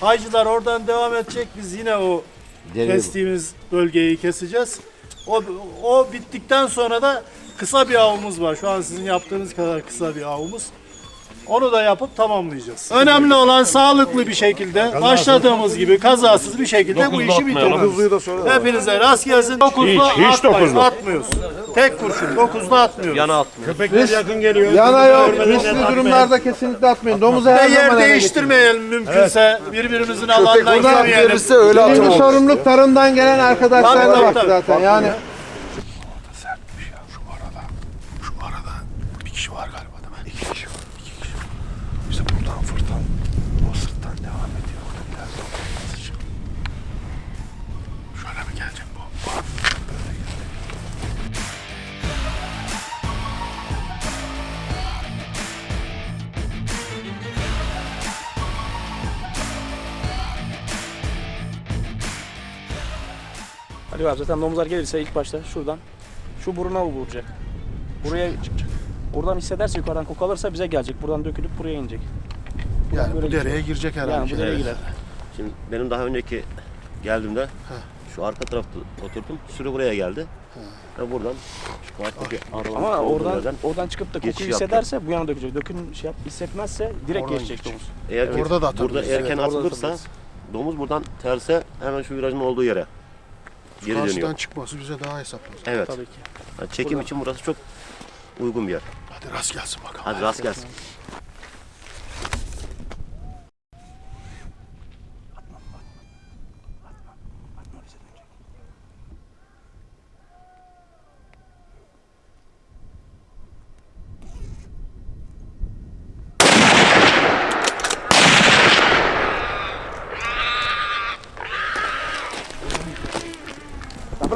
Haycılar oradan devam edecek. Biz yine o Deriyor. kestiğimiz bölgeyi keseceğiz. O, o bittikten sonra da kısa bir avımız var. Şu an sizin yaptığınız kadar kısa bir avımız. Onu da yapıp tamamlayacağız. Önemli olan sağlıklı bir şekilde, başladığımız gibi kazasız bir şekilde bu işi bitirmemiz. Hepinize rast gelsin. Dokuzda Hiç- hiç dokuzda. atmıyoruz. Tek kurşun, dokuzda atmıyoruz. Köpekler yakın geliyor. Yana yok. Riskli durumlarda kesinlikle atmayın. Domuzu Ve her yer değiştirmeyelim mümkünse. Birbirimizin alanına girmeyelim. öyle Birinci sorumluluk tarımdan gelen arkadaşlar tabii. zaten. Yani Şu arada bir kişi var galiba değil mi? İki kişi var. İki kişi. İşte fırtan o sırttan devam ediyor. Orada o sıçık. Şöyle mi gelecek bu? Böyle gelecek. Ali abi zaten domuzlar gelirse ilk başta şuradan şu buruna vuracak. Buraya. Buradan hissederse yukarıdan koku alırsa bize gelecek. Buradan dökülüp buraya inecek. Yani Böyle bu dereye girecek herhalde. Yani bu dereye girer. Şimdi benim daha önceki geldiğimde şu arka tarafta oturdum. Sürü buraya geldi. Ve buradan şu arttaki arabanın Ama oradan yerden oradan çıkıp da kokuyu yaptı. hissederse bu yana dökecek. Dökün şey yap, hissetmezse direkt Oradan geçecek domuz. eğer ki Orada da atabiliriz. burada erken Evet, atılırsa domuz buradan terse hemen şu virajın olduğu yere geri Karşıdan dönüyor. çıkması bize daha hesaplı. Evet. Tabii ki. Yani çekim için burası çok uygun bir yer. Hadi rast gelsin bakalım. Hadi rast gelsin.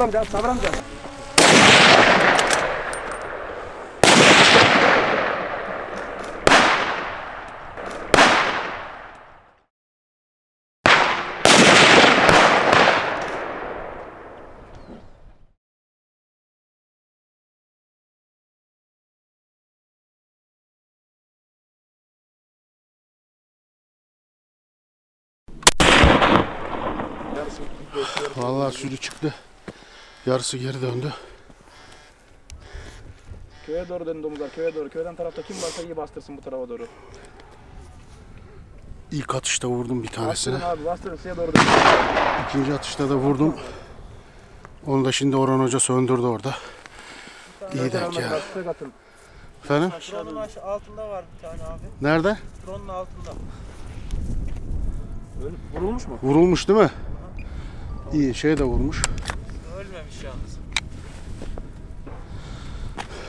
Amca, sabır amca. Vallahi sürü çıktı. Yarısı geri döndü. Köye doğru dönün domuzlar, köye doğru. Köyden tarafta kim varsa iyi bastırsın bu tarafa doğru. İlk atışta vurdum bir tanesini. Bastırın abi, bastırın suya doğru dönün. İkinci atışta da vurdum. Onu da şimdi Orhan Hoca söndürdü orada. İyi denk ya. Tek atın. Efendim? Drone'un aş- altında var bir tane abi. Nerede? Drone'un altında. Vurulmuş mu? Vurulmuş değil mi? İyi şey de vurmuş. Ölmemiş yalnız.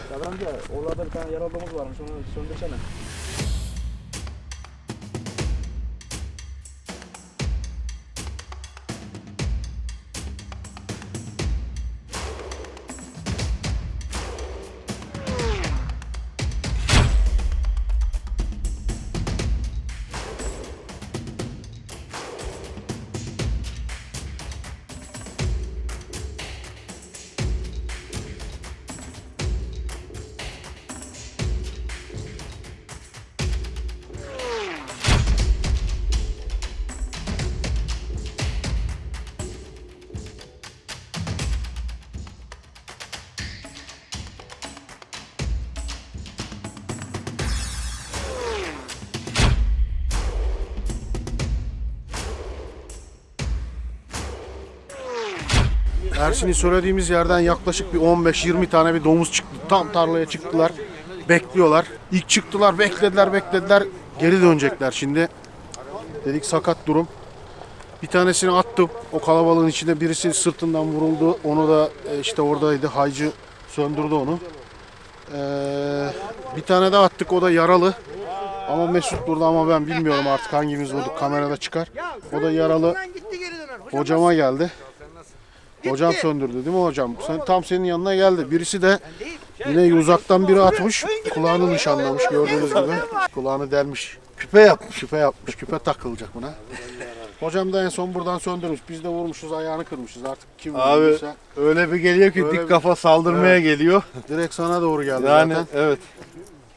Sabır amca, oralarda bir tane yaralı domuz varmış. Onu söndürsene. Ersin'i söylediğimiz yerden yaklaşık bir 15-20 tane bir domuz çıktı. Tam tarlaya çıktılar. Bekliyorlar. İlk çıktılar, beklediler, beklediler. Geri dönecekler şimdi. Dedik sakat durum. Bir tanesini attım. O kalabalığın içinde birisi sırtından vuruldu. Onu da e, işte oradaydı. Haycı söndürdü onu. Ee, bir tane daha attık. O da yaralı. Ama Mesut burada ama ben bilmiyorum artık hangimiz vurduk. Kamerada çıkar. O da yaralı. Hocama geldi. Hocam söndürdü değil mi hocam? Sen, tam senin yanına geldi. Birisi de yine uzaktan biri atmış. Kulağını nişanlamış gördüğünüz gibi. Kulağını delmiş. Küpe yapmış. Küpe yapmış. Küpe takılacak buna. Hocam da en son buradan söndürmüş. Biz de vurmuşuz ayağını kırmışız artık. Kim Abi öyle bir geliyor ki Öyle dik bir- kafa saldırmaya geliyor. Direkt sana doğru geldi Yani zaten. evet.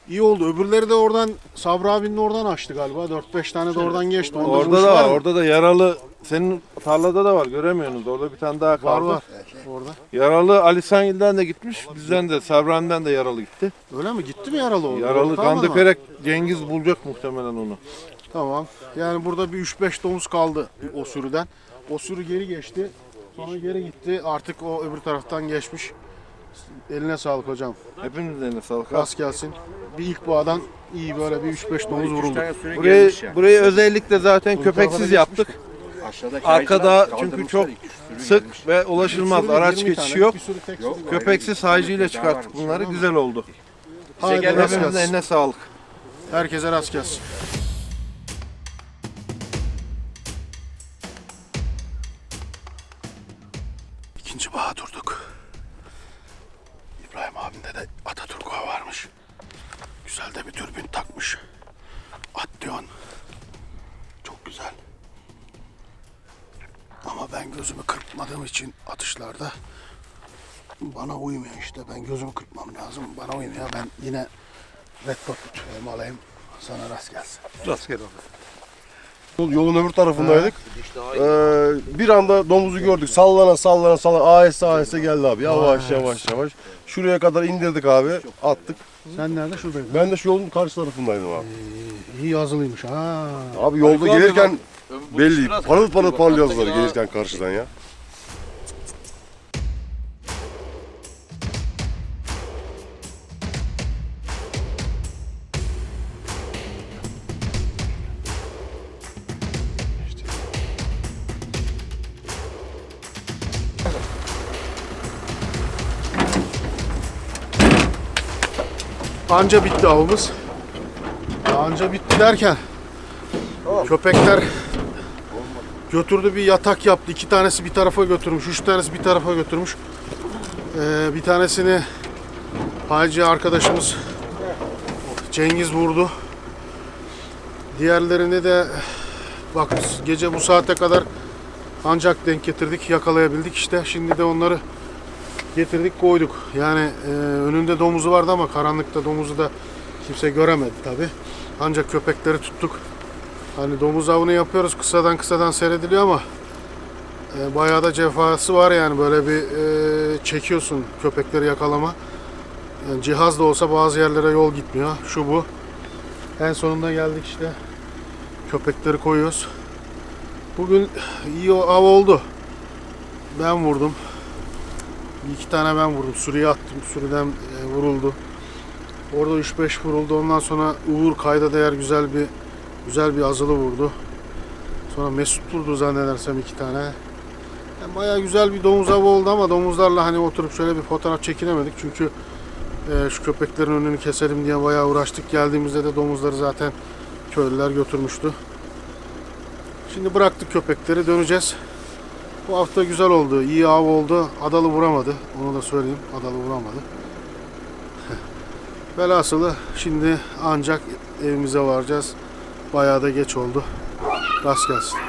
İyi oldu. Öbürleri de oradan Sabri abinin oradan açtı galiba. 4-5 tane de oradan geçti. Onda Orada da var, orada da yaralı. Senin tarlada da var, göremiyorsunuz. Orada bir tane daha Var kaldı. var. Orada. Yaralı Ali Sangil'den de gitmiş, bizden de, Savran'dan da yaralı gitti. Öyle mi? Gitti mi yaralı oldu? Yaralı kan dökerek Cengiz bulacak muhtemelen onu. Tamam. Yani burada bir 3-5 domuz kaldı o sürüden. O sürü geri geçti. Sonra geri gitti. Artık o öbür taraftan geçmiş. Eline sağlık hocam. Hepinizin eline sağlık. Rast gelsin. Bir ilk bağdan iyi böyle bir 3-5 domuz vuruldu. Burayı, burayı özellikle zaten köpeksiz yaptık. Arkada çünkü çok sık ve ulaşılmaz. Araç 20 geçişi yok. Köpeksiz haycıyla çıkarttık bunları. Güzel oldu. Haydi rast Hepinizin gelsin. eline sağlık. Herkese rast gelsin. İçin atışlarda bana uymuyor işte. Ben gözümü kırpmam lazım. Bana uymuyor. Ben yine red dot tutuyorum alayım. Sana rast gelsin. Rastgele Yolun öbür tarafındaydık. Ee, bir anda domuzu gördük. Sallana sallana sallana aheste aheste geldi abi. Yavaş yavaş yavaş. Şuraya kadar indirdik abi. Attık. Sen nerede? Şuradaydın. Ben de şu yolun karşı tarafındaydım abi. İyi yazılıymış ha. Abi yolda gelirken belli. Parıl parıl parlıyor yazıları gelirken karşıdan ya. Anca bitti avımız. Anca bitti derken köpekler götürdü bir yatak yaptı. İki tanesi bir tarafa götürmüş, üç tanesi bir tarafa götürmüş. Ee, bir tanesini Hacı arkadaşımız Cengiz vurdu. Diğerlerini de bak gece bu saate kadar ancak denk getirdik, yakalayabildik işte. Şimdi de onları getirdik koyduk. Yani e, önünde domuzu vardı ama karanlıkta domuzu da kimse göremedi tabi. Ancak köpekleri tuttuk. Hani domuz avını yapıyoruz kısadan kısadan seyrediliyor ama e, bayağı da cefası var yani böyle bir e, çekiyorsun köpekleri yakalama. Yani cihaz da olsa bazı yerlere yol gitmiyor. Şu bu. En sonunda geldik işte. Köpekleri koyuyoruz. Bugün iyi av oldu. Ben vurdum. İki tane ben vurdum. Sürüye attım. Sürüden e, vuruldu. Orada 3-5 vuruldu. Ondan sonra Uğur kayda değer güzel bir güzel bir azılı vurdu. Sonra Mesut vurdu zannedersem iki tane. Yani bayağı güzel bir domuz avı oldu ama domuzlarla hani oturup şöyle bir fotoğraf çekinemedik. Çünkü e, şu köpeklerin önünü keselim diye bayağı uğraştık. Geldiğimizde de domuzları zaten köylüler götürmüştü. Şimdi bıraktık köpekleri döneceğiz. Bu hafta güzel oldu. iyi av oldu. Adalı vuramadı. Onu da söyleyeyim. Adalı vuramadı. Velhasılı şimdi ancak evimize varacağız. Bayağı da geç oldu. Rast gelsin.